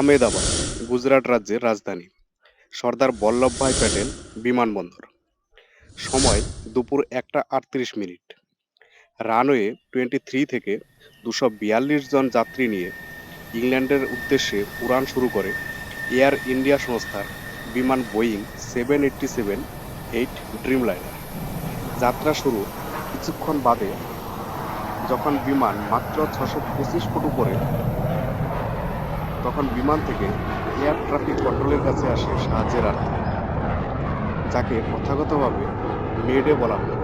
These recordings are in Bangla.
আমেদাবাদ গুজরাট রাজ্যের রাজধানী। সর্দার বল্লভভাই প্যাটেল বিমানবন্দর। সময় দুপুর একটা আটত্রিশ মিনিট। রানওয়ে টোয়েন্টি থ্রি থেকে দুশো বিয়াল্লিশ জন যাত্রী নিয়ে ইংল্যান্ডের উদ্দেশ্যে উড়ান শুরু করে এয়ার ইন্ডিয়া সংস্থার বিমান Boeing seven eighty seven, eight dream dreamliner. যাত্রা শুরু কিছুক্ষণ বাদে, যখন বিমান মাত্র ছশো পঁচিশ ফুট উপরে তখন বিমান থেকে এয়ার ট্রাফিক কন্ট্রোলের কাছে আসে সাহায্যের আর্থে যাকে প্রথাগতভাবে মেডে বলা হয়।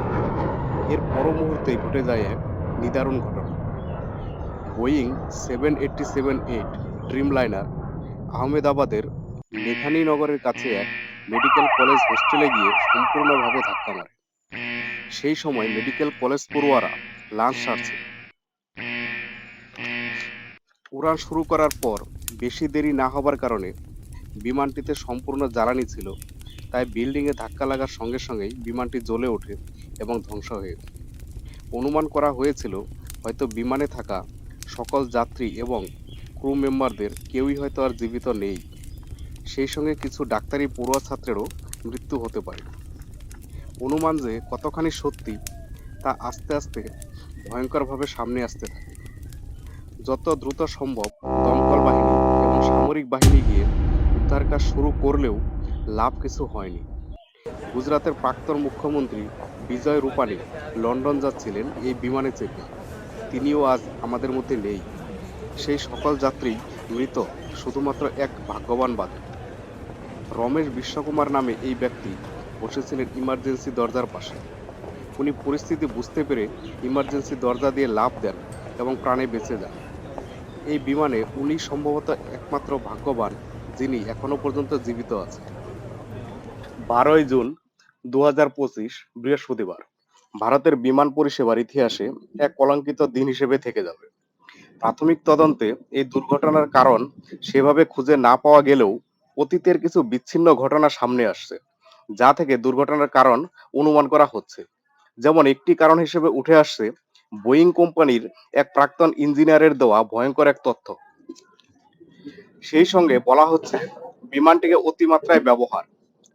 এর পর মুহূর্তেই ঘটে যায় এক নিদারুণ ঘটনা। Boeing seven eighty seven eight dreamliner আহমেদাবাদের মেঘানী নগরের কাছে এক মেডিকেল কলেজ হোস্টেলে গিয়ে সম্পূর্ণভাবে ধাক্কা মারে। সেই সময় মেডিকেল কলেজ পড়ুয়ারা লাঞ্চ সারছে। উড়ান শুরু করার পর বেশি দেরি না হবার কারণে বিমানটিতে সম্পূর্ণ জ্বালানি ছিল। তাই বিল্ডিংয়ে ধাক্কা লাগার সঙ্গে সঙ্গেই বিমানটি জ্বলে ওঠে এবং ধ্বংস হয়ে। অনুমান করা হয়েছিল, হয়তো বিমানে থাকা সকল যাত্রী এবং ক্রু মেম্বারদের কেউই হয়তো আর জীবিত নেই। সেই সঙ্গে কিছু ডাক্তারি পড়ুয়া ছাত্রেরও মৃত্যু হতে পারে। অনুমান যে কতখানি সত্যি, তা আস্তে আস্তে ভয়ঙ্করভাবে সামনে আসতে থাকে। যত দ্রুত সম্ভব সামরিক বাহিনী গিয়ে উদ্ধার কাজ শুরু করলেও লাভ কিছু হয়নি। গুজরাতের প্রাক্তন মুখ্যমন্ত্রী বিজয় রূপানি লন্ডন যাচ্ছিলেন এই বিমানে চেপে। তিনিও আজ আমাদের মধ্যে নেই। সেই সকল যাত্রী মৃত শুধুমাত্র এক ভাগ্যবান বাদে। রমেশ বিশ্বকুমার নামে এই ব্যক্তি বসেছিলেন ইমার্জেন্সি দরজার পাশে। উনি পরিস্থিতি বুঝতে পেরে ইমার্জেন্সি দরজা দিয়ে লাভ দেন এবং প্রাণে বেঁচে যান। এই বিমানে উনি সম্ভবত একমাত্র ভাগ্যবান যিনি এখনও পর্যন্ত জীবিত আছেন। বারোই জুন দু পঁচিশ, বৃহস্পতিবার, ভারতের বিমান পরিষেবার ইতিহাসে এক কলঙ্কিত দিন হিসেবে থেকে যাবে। প্রাথমিক তদন্তে এই দুর্ঘটনার কারণ সেভাবে খুঁজে না পাওয়া গেলেও অতীতের কিছু বিচ্ছিন্ন ঘটনা সামনে আসছে, যা থেকে দুর্ঘটনার কারণ অনুমান করা হচ্ছে। যেমন একটি কারণ হিসেবে উঠে আসছে বোয়িং কোম্পানির এক প্রাক্তন ইঞ্জিনিয়ারের দেওয়া ভয়ঙ্কর এক তথ্য। সেই সঙ্গে বলা হচ্ছে, বিমানটিকে অতিমাত্রায় ব্যবহার।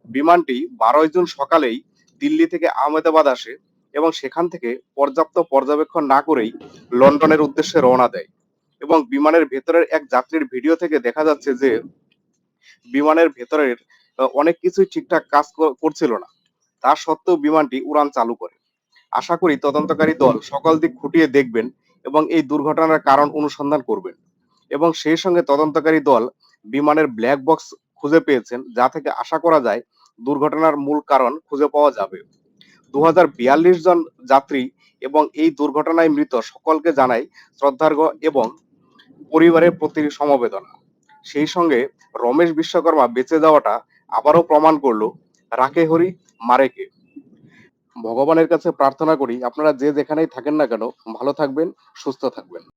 বিমানটি বারোই জুন সকালেই দিল্লি থেকে আহমেদাবাদ আসে এবং সেখান থেকে পর্যাপ্ত পর্যবেক্ষণ না করেই লন্ডনের উদ্দেশ্যে রওনা দেয়। এবং বিমানের ভেতরের এক যাত্রীর ভিডিও থেকে দেখা যাচ্ছে যে, বিমানের ভেতরের অনেক কিছুই ঠিকঠাক কাজ করছিল না। তা সত্ত্বেও বিমানটি উড়ান চালু করে। আশা করি তদন্তকারী দল সকল দিক খুঁটিয়ে দেখবেন এবং এই দুর্ঘটনার কারণ অনুসন্ধান করবেন। এবং সেই সঙ্গে তদন্তকারী দল বিমানের ব্ল্যাক বক্স খুঁজে পেয়েছেন, যা থেকে আশা করা যায় দুর্ঘটনার মূল কারণ খুঁজে পাওয়া যাবে। দু হাজার বিয়াল্লিশ জন যাত্রী এবং এই দুর্ঘটনায় মৃত সকলকে জানাই শ্রদ্ধার্ঘ এবং পরিবারের প্রতি সমবেদনা। সেই সঙ্গে রমেশ বিশ্বকর্মা বেঁচে যাওয়াটা আবারও প্রমাণ করল রাকে হরি মারেকে। ভগবানের কাছে প্রার্থনা করি আপনারা যে যেখানেই থাকেন না কেন ভালো থাকবেন সুস্থ থাকবেন।